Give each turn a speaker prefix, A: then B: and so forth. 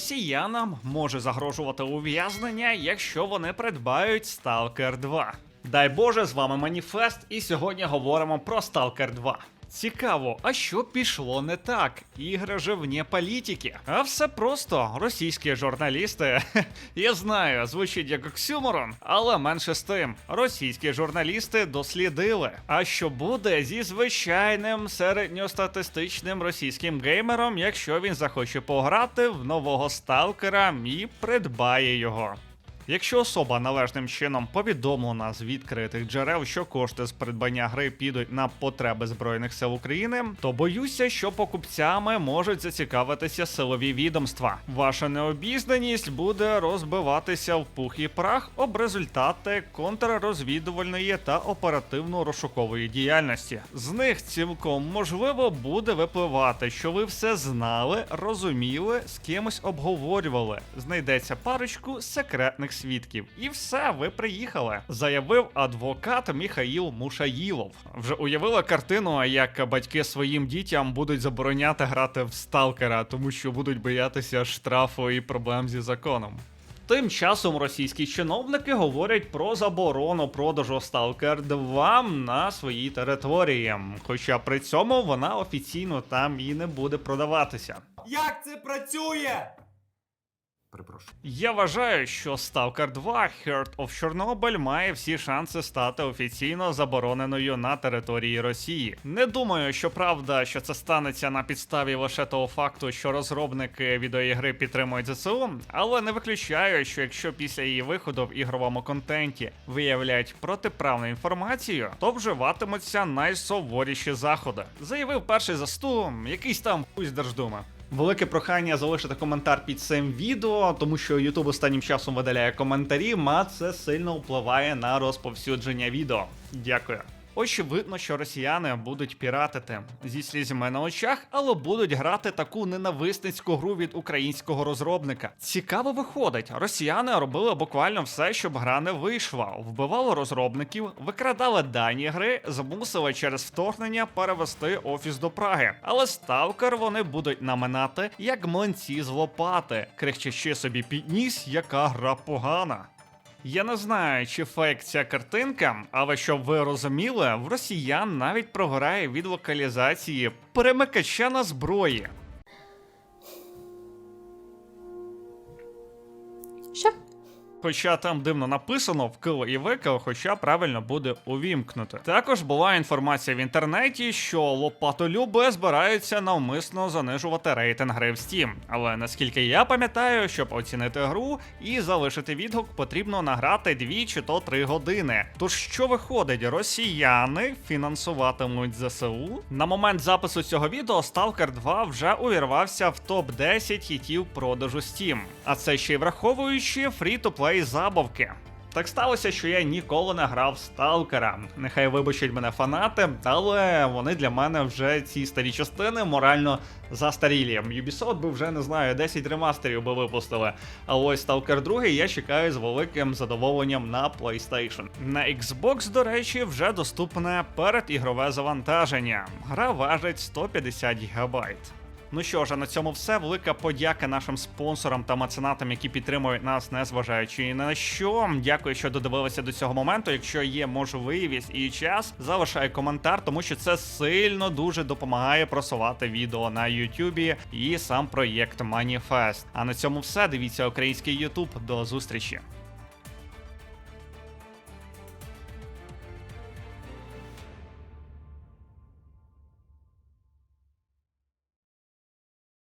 A: росіянам може загрожувати ув'язнення, якщо вони придбають Stalker 2. Дай Боже, з вами Маніфест, і сьогодні говоримо про Stalker 2. Цікаво, а що пішло не так? Ігри же вне політики. А все просто російські журналісти. Я знаю, звучить як оксюморон, але менше з тим. Російські журналісти дослідили. А що буде зі звичайним середньостатистичним російським геймером, якщо він захоче пограти в нового сталкера і придбає його? Якщо особа належним чином повідомлена з відкритих джерел, що кошти з придбання гри підуть на потреби Збройних сил України, то боюся, що покупцями можуть зацікавитися силові відомства. Ваша необізнаність буде розбиватися в пух і прах об результати контррозвідувальної та оперативно-розшукової діяльності. З них цілком можливо буде випливати, що ви все знали, розуміли, з кимось обговорювали. Знайдеться парочку секретних свідків. І все, ви приїхали, заявив адвокат Міхаїл Мушаїлов. Вже уявила картину, як батьки своїм дітям будуть забороняти грати в сталкера, тому що будуть боятися штрафу і проблем зі законом. Тим часом російські чиновники говорять про заборону продажу Stalker 2 на своїй території, хоча при цьому вона офіційно там і не буде продаватися.
B: Як це працює? Перепрошую.
A: Я вважаю, що Stalker 2 Heart of Chernobyl має всі шанси стати офіційно забороненою на території Росії. Не думаю, що правда, що це станеться на підставі лише того факту, що розробники відеоігри підтримують ЗСУ, але не виключаю, що якщо після її виходу в ігровому контенті виявляють протиправну інформацію, то вживатимуться найсуворіші заходи. Заявив перший засту, якийсь там хуй з Держдуми. Велике прохання залишити коментар під цим відео, тому що YouTube останнім часом видаляє коментарі, а це сильно впливає на розповсюдження відео. Дякую. Очевидно, що росіяни будуть піратити зі слізьми на очах, але будуть грати таку ненависницьку гру від українського розробника. Цікаво виходить, росіяни робили буквально все, щоб гра не вийшла, вбивали розробників, викрадали дані гри, змусили через вторгнення перевести офіс до Праги. Але сталкер вони будуть наминати як млинці з лопати, кричачи собі під ніс, яка гра погана. Я не знаю, чи фейк ця картинка, але щоб ви розуміли, в росіян навіть програє від локалізації перемикача на зброї.
C: Що?
A: Хоча там дивно написано вкил і викил, хоча правильно буде увімкнути. Також була інформація в інтернеті, що лопатолюби збираються навмисно занижувати рейтинг гри в Steam. Але наскільки я пам'ятаю, щоб оцінити гру і залишити відгук, потрібно награти 2 чи то 3 години. Тож що виходить, росіяни фінансуватимуть ЗСУ? На момент запису цього відео Stalker 2 вже увірвався в топ 10 хітів продажу Steam. А це ще й враховуючи фрі-то-плей забавки. Так сталося, що я ніколи не грав Сталкера. Нехай вибачать мене фанати, але вони для мене вже ці старі частини морально застарілі. Ubisoft би вже не знаю, 10 ремастерів би випустили. А ось Stalker 2 я чекаю з великим задоволенням на PlayStation. На Xbox, до речі, вже доступне передігрове завантаження. Гра важить 150 гігабайт. Ну що ж, а на цьому все. Велика подяка нашим спонсорам та меценатам, які підтримують нас, незважаючи ні на що. Дякую, що додивилися до цього моменту. Якщо є можливість і час, залишай коментар, тому що це сильно дуже допомагає просувати відео на Ютубі і сам проєкт Маніфест. А на цьому все. Дивіться український Ютуб. До зустрічі.